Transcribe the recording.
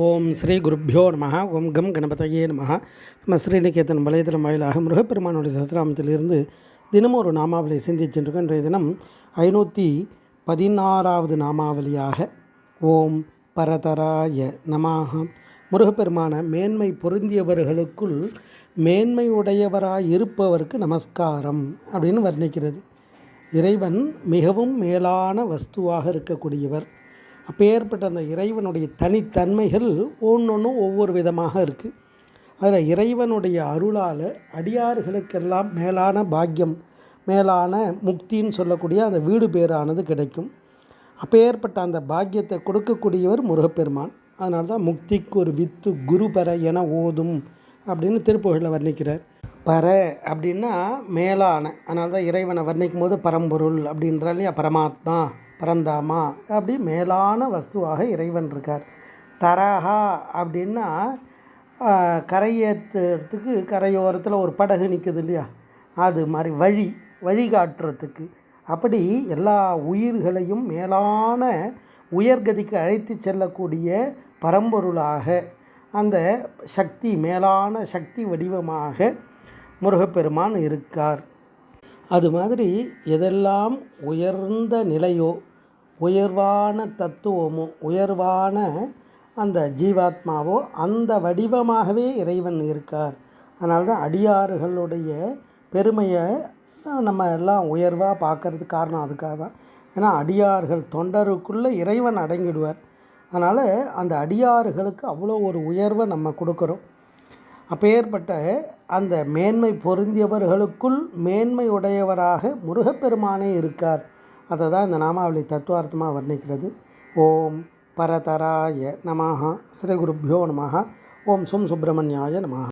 ஓம் ஸ்ரீ குருப்பியோ நம ஓம் கம் கணபதையே நம நம்ம ஸ்ரீநிகேதன் வலைதளம் வாயிலாக முருகப்பெருமானுடைய சஸ்திராமத்திலிருந்து தினமும் ஒரு நாமாவளி சிந்திச்சுருக்கோம் இன்றைய தினம் ஐநூற்றி பதினாறாவது நாமாவளியாக ஓம் பரதராய நமாக முருகப்பெருமான மேன்மை பொருந்தியவர்களுக்குள் மேன்மை உடையவராய் இருப்பவருக்கு நமஸ்காரம் அப்படின்னு வர்ணிக்கிறது. இறைவன் மிகவும் மேலான வஸ்துவாக இருக்கக்கூடியவர். அப்பேற்பட்ட அந்த இறைவனுடைய தனித்தன்மைகள் ஒன்றொன்றும் ஒவ்வொரு விதமாக இருக்குது அதில் இறைவனுடைய அருளால் அடியார்களுக்கெல்லாம் மேலான பாக்கியம் மேலான முக்தின்னு சொல்லக்கூடிய அந்த வீடு பேரானது கிடைக்கும். அப்பேற்பட்ட அந்த பாக்கியத்தை கொடுக்கக்கூடியவர் முருகப்பெருமான். அதனால தான் முக்திக்கு ஒரு வித்து குரு பெற என ஓதும் அப்படின்னு திருப்புகழில் வர்ணிக்கிறார் பர அப்படின்னா மேலான அதனால தான் இறைவனை வர்ணிக்கும் போது பரம்பொருள் அப்படின்றால் இல்லையா? பரமாத்மா பரந்தாமா அப்படி மேலான வஸ்துவாக இறைவன் இருக்கார். தரஹா அப்படின்னா கரையேற்றுறதுக்கு கரையோரத்தில் ஒரு படகு நிற்குது இல்லையா? அது மாதிரி வழி வழிகாட்டுறதுக்கு. அப்படி எல்லா உயிர்களையும் மேலான உயர்கதிக்கு அழைத்து செல்லக்கூடிய பரம்பொருளாக அந்த சக்தி மேலான சக்தி வடிவமாக முருகப்பெருமான் இருக்கார். அது மாதிரி எதெல்லாம் உயர்ந்த நிலையோ உயர்வான தத்துவமோ உயர்வான அந்த ஜீவாத்மாவோ அந்த வடிவமாகவே இறைவன் இருக்கார். அதனால தான் அடியாறுகளுடைய பெருமையை நம்ம எல்லாம் உயர்வாக பார்க்கறதுக்கு காரணம் அதுக்காக தான். ஏன்னா அடியார்கள் தொண்டருக்குள்ளே இறைவன் அடங்கிடுவார். அதனால் அந்த அடியாறுகளுக்கு அவ்வளோ ஒரு உயர்வை நம்ம கொடுக்குறோம். அப்பேற்பட்ட அந்த மேன்மை பொருந்தியவர்களுக்குள் மேன்மை உடையவராக முருகப்பெருமானே இருக்கார். அதை தான் இந்த நாமாவளி தத்துவார்த்தமாக வர்ணிக்கிறது. ஓம் பரதராய நமஹா ஸ்ரீ குருப்யோ நமஹா ஓம் சும் சுப்பிரமணியாய நமஹா.